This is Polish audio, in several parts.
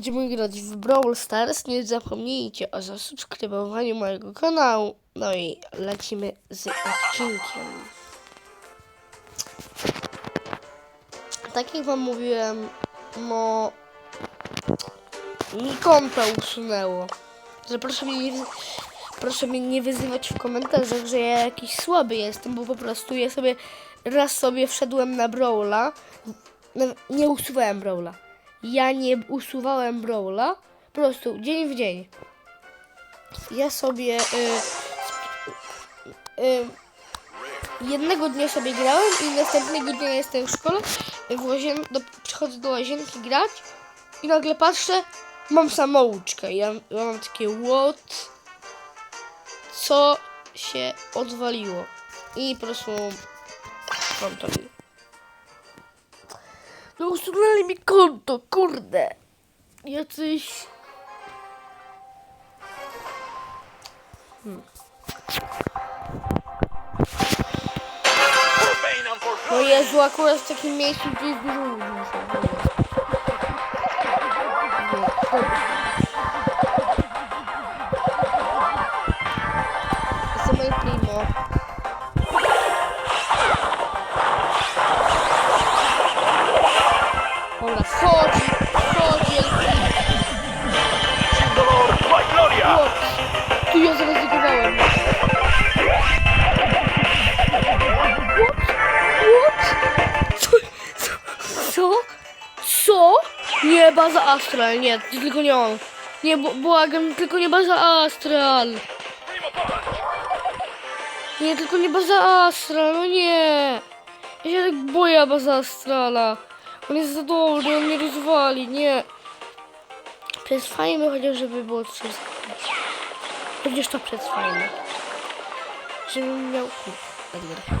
Będziemy grać w Brawl Stars. Nie zapomnijcie o zasubskrybowaniu mojego kanału. No i lecimy z odcinkiem. Tak jak wam mówiłem, no mi konto usunęło. Że proszę mnie nie, proszę mnie nie wyzywać w komentarzach, że ja jakiś słaby jestem, bo po prostu ja sobie raz sobie wszedłem na Brawla. Nie usuwałem Brawla. Ja nie usuwałem Brawla. Po prostu dzień w dzień. Ja sobie y, y, jednego dnia sobie grałem i następnego dnia jestem w szkole. W łazien, do, przychodzę do łazienki grać i nagle patrzę, mam samouczkę. Ja, ja mam takie what? Co się odwaliło? I po prostu konto mi. No usunęli mi konto, kurde. Jacyś... For No. Jezu, akurat w takim miejscu, gdzie jest dużo ludzi tu ja zrezygnowałem. What? What? Co? Co? Co? Nie, baza Astral, nie, tylko nie on. Nie, błagam, tylko nie baza Astral. Nie, tylko nie baza Astral, no nie. Ja się tak boję baza Astrala. On jest za dobry, on mnie rozwali, nie. Przetrwajmy chociaż, żeby było coś Chociaż to przetrwajmy. Żebym miał... Edgar.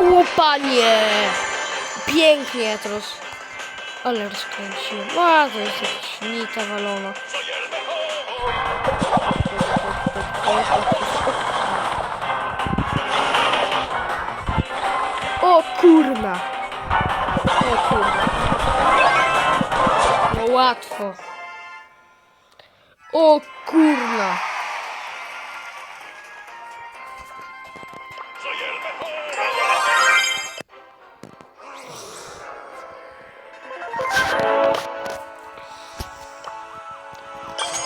O panie! Pięknie to roz... Ale rozkręciłem. A, to jest jakaś nita walona. O kurna! O kurna. No łatwo. O kurna! Soy el mejor.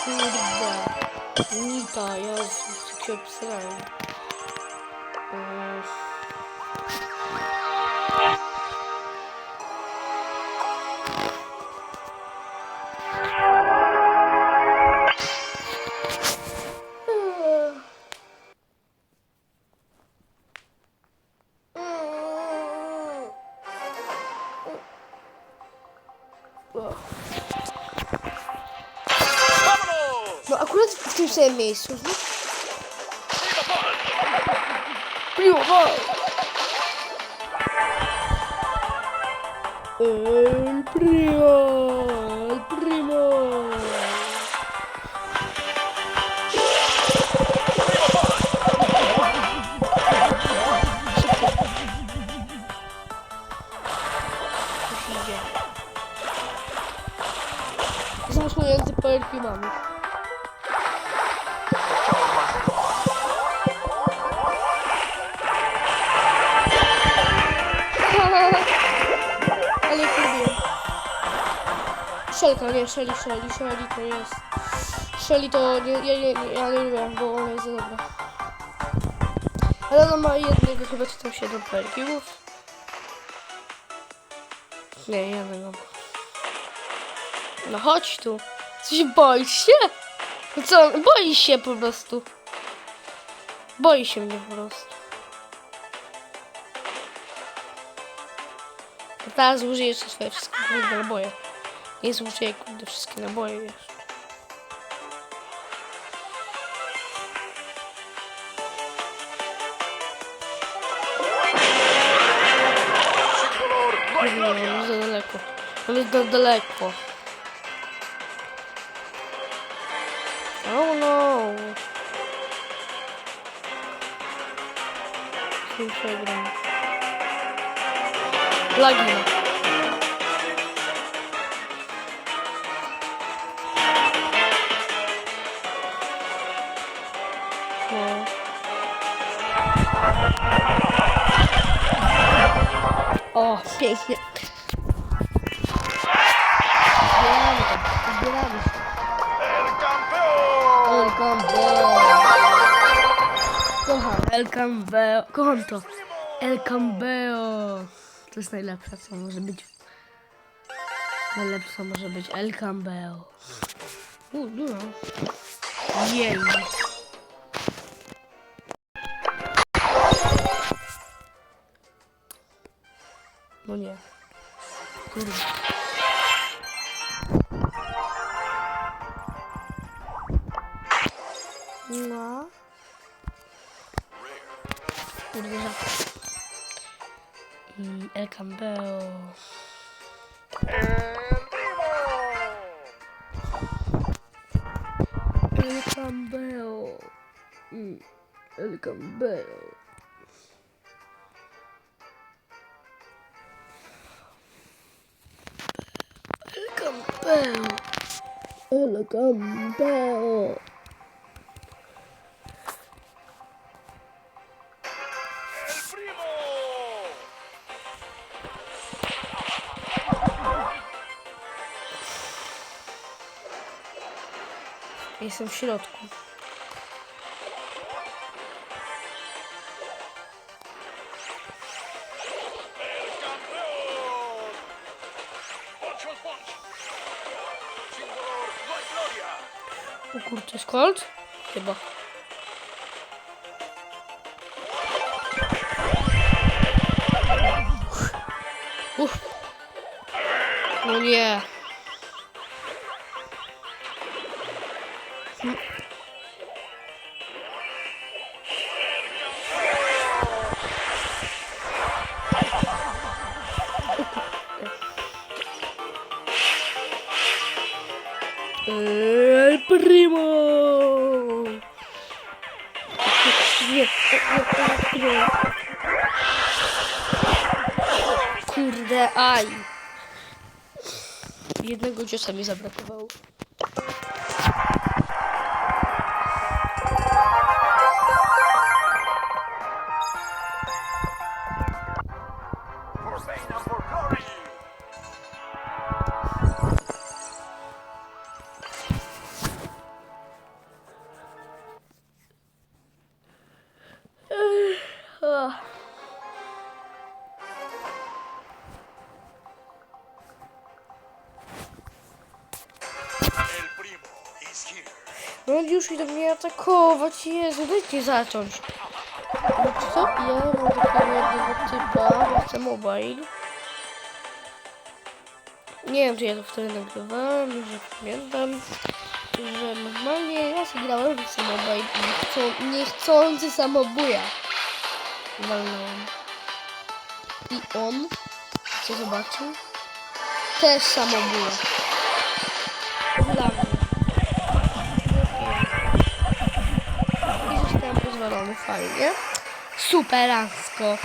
Kurde. Nita, akurat w tym samym miejscu. no. Primo punch. Primo, El primo, el primo. Już idzie. Zasłujący polerki mamy. Ale Szelka, nie, Szeli, Szeli, Szeli to jest. Szeli to nie, nie, nie, ja nie lubię, bo ona jest za dobra. Ale ona ma jednego chyba czy tam 7 perkiów. Nie, jednego. No chodź tu. Coś boisz się? No co, boi się po prostu. Boi się mnie po prostu. To teraz użyję jeszcze swoje wszystkie kurde naboje. Nie zużyję kurde wszystkie naboje, wiesz. Jest za daleko. On jest za daleko. Oh no. Z nim przegram. Lagi Pięknie. Zbieramy to, zbieramy się. El Campbell. Kocham El Campbell. Kocham to. El Campbell. To jest najlepsze, co może być. Najlepsze, może być. El Campbell. U, dużo. Jej. Nie. Kurde. No. Kurde. Mm, El Campbell. El Campbell. Mm, El Campbell. Campbell. El Campbell. El primo. Jestem w środku. O kurczę, jest Colt? Chyba. Uff. No nie. Primo! Kurde, aj. Jednego ciosa mi zabrakowało. No już idą mnie atakować, Jezu, dajcie zacząć. No co? Ja mam takiego jednego typa, ja chcę mobile. Nie wiem, czy ja to wtedy nagrywałem, że pamiętam, że normalnie raz grałem w samobile i chcą, niechcący samobuja. Walnąłem. I on, co zobaczył, też samobuja. Dla mnie. walony, fajnie. Eh? Superasko.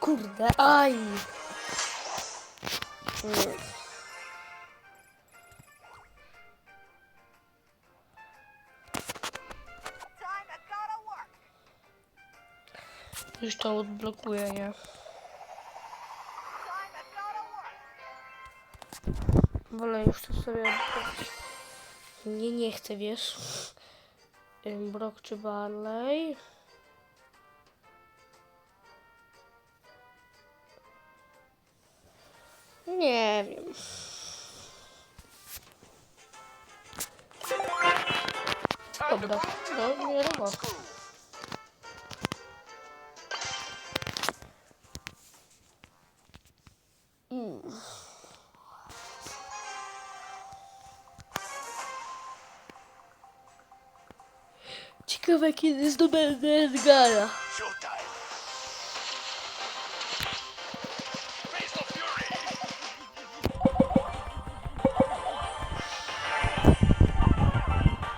Kurde, aj! Mm. Już to odblokuję, nie? Wolę już to sobie odblokować. Nie, nie chcę, wiesz. Brok czy Barley? Nie wiem. Dobra, no nie robo. ciekawe kiedy zdobędę Edgara.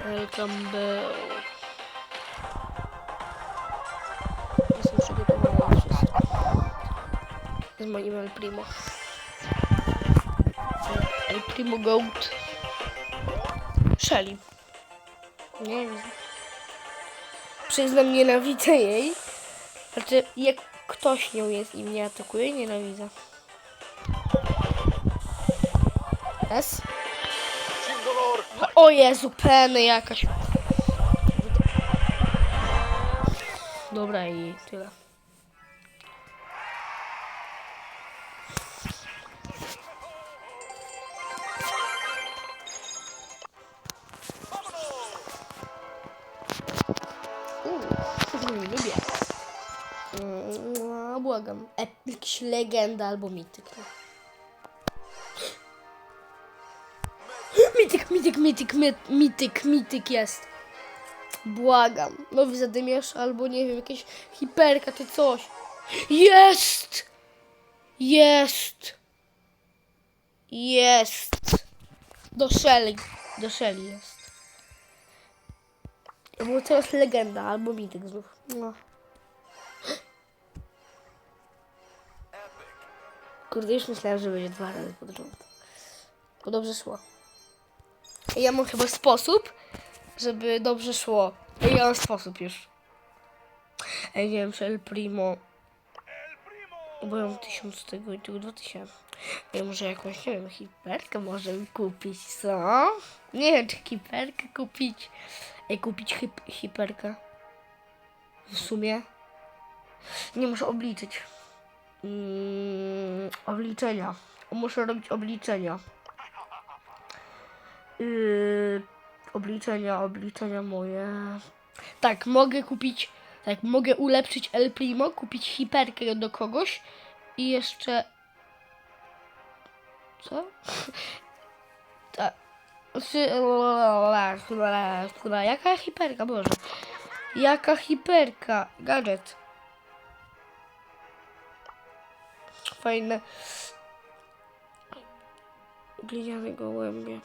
Welcome. Jestem przygotowana na wszystko. Z moim El Primo. El Primo Goat. Shelly. Nie wiem. Przyznam, nienawidzę jej. Znaczy, jak ktoś nią jest i mnie atakuje, nienawidzę. S? O Jezu, peny jakaś. Dobra i tyle. Jakiś legenda albo mityk. no. Mityk, mityk, mityk, mit- mityk, mityk jest. Błagam. Nowy zadymiarz albo nie wiem, jakieś hiperka czy coś. Jest! Jest! Jest! Do Shelly. Do Shelly jest. Bo teraz legenda albo mityk znów. No. Kurde, już myślałem, że będzie dwa razy pod rząd. Bo dobrze szło. Ja mam chyba sposób, żeby dobrze szło. Ja mam sposób już. Ej, wiem, czy El Primo. Bo ja mam tysiąc tego i tego dwa tysiące. Może jakąś, nie wiem, hiperkę możemy kupić, co? Nie wiem, czy hiperkę kupić. Ej, kupić hip hiperkę. W sumie. Nie muszę obliczyć. Mm, obliczenia. Muszę robić obliczenia. Yy, obliczenia, obliczenia moje. Tak, mogę kupić, tak, mogę ulepszyć El Primo, kupić hiperkę do kogoś i jeszcze... Co? Tak. Jaka hiperka, Boże? Jaka hiperka? Gadżet. Fajne. Gliniane gołębie.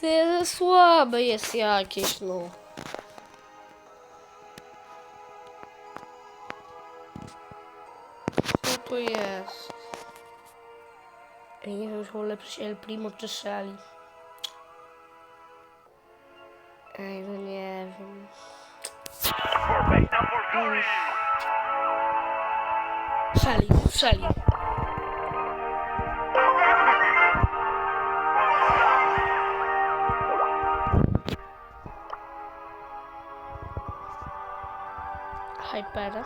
Tyle słabe jest jakieś, no. Co to jest? Ej, nie czy ulepszyć El Primo czy Shelly. Ej, no nie wiem. Shelly. Hypera.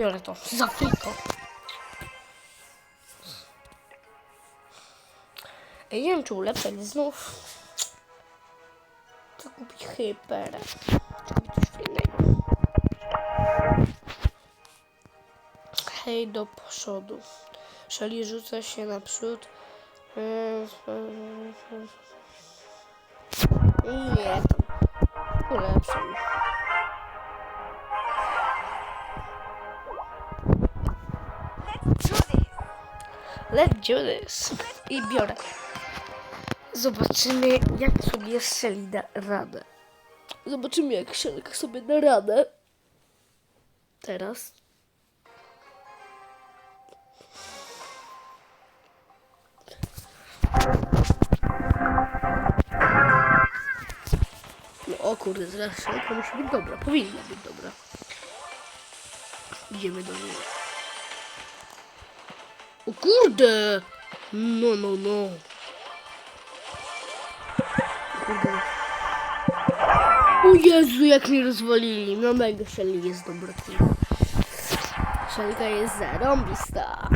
Biorę to. Za friko. Ej, nie wiem, czy ulepszać znów. Co kupić hyper? Czy kupić coś innego? Hej, do przodu. Szali rzuca się naprzód. Nie, tam ulepszam. Let's do this. I biorę. Zobaczymy, jak sobie Shelly da radę. Zobaczymy, jak Shelly sobie da radę. Teraz. No o kurde, teraz Shelly musi być dobra. Powinna być dobra. Idziemy do niej. O kurde! No, no, no. Kurde. O Jezu, jak mnie rozwalili. No mega Shelly jest dobra. Shellyka jest zarąbista.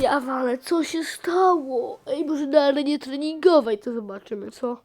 Ja ale co się stało? Ej, może na arenie treningowej to zobaczymy, co?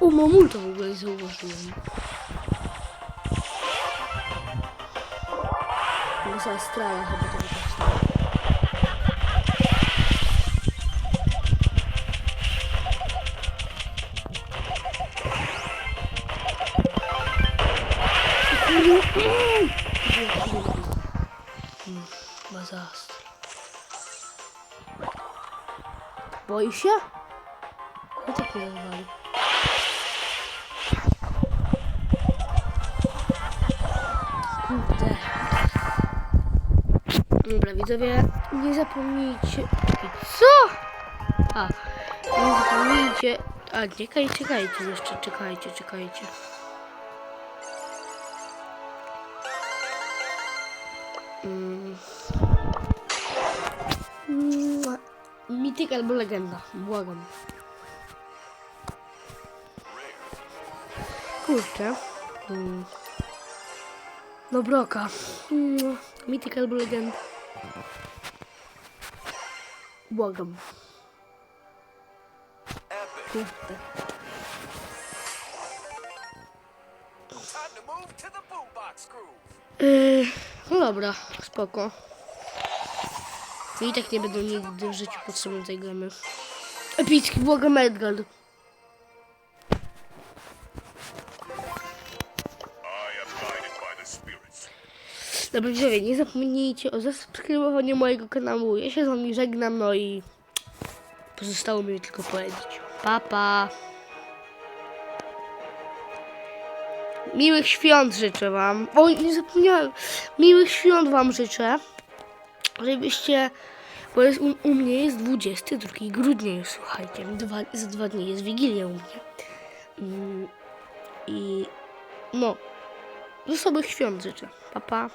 O mamute organizou o jogo. Nossa estrada, rapaz. Boi się? No tak nie nazwali. Kurde. Dobra, widzowie, nie zapomnijcie... Co? A, nie zapomnijcie... A, czekaj, czekajcie jeszcze, czekajcie, czekajcie. Legenda, błagam. Kurczę. No broka. Mm. Mityk albo legenda. Błagam. Kurde. Yy, no dobra, spoko. I tak nie będę nigdy w życiu potrzebował tej gamy. Epicki, błagam Edgar. I am guided by the spirits. Dobra, widzowie, nie zapomnijcie o zasubskrybowaniu mojego kanału. Ja się z wami żegnam, no i pozostało mi tylko powiedzieć. Pa, pa. Miłych świąt życzę wam. O, nie zapomniałem. Miłych świąt wam życzę. Żebyście... Bo jest, u, u mnie jest 22 grudnia już, słuchajcie. Dwa, za dwa dni jest Wigilia u mnie. Mm, I... No. Wesołych świąt życzę. Pa, pa.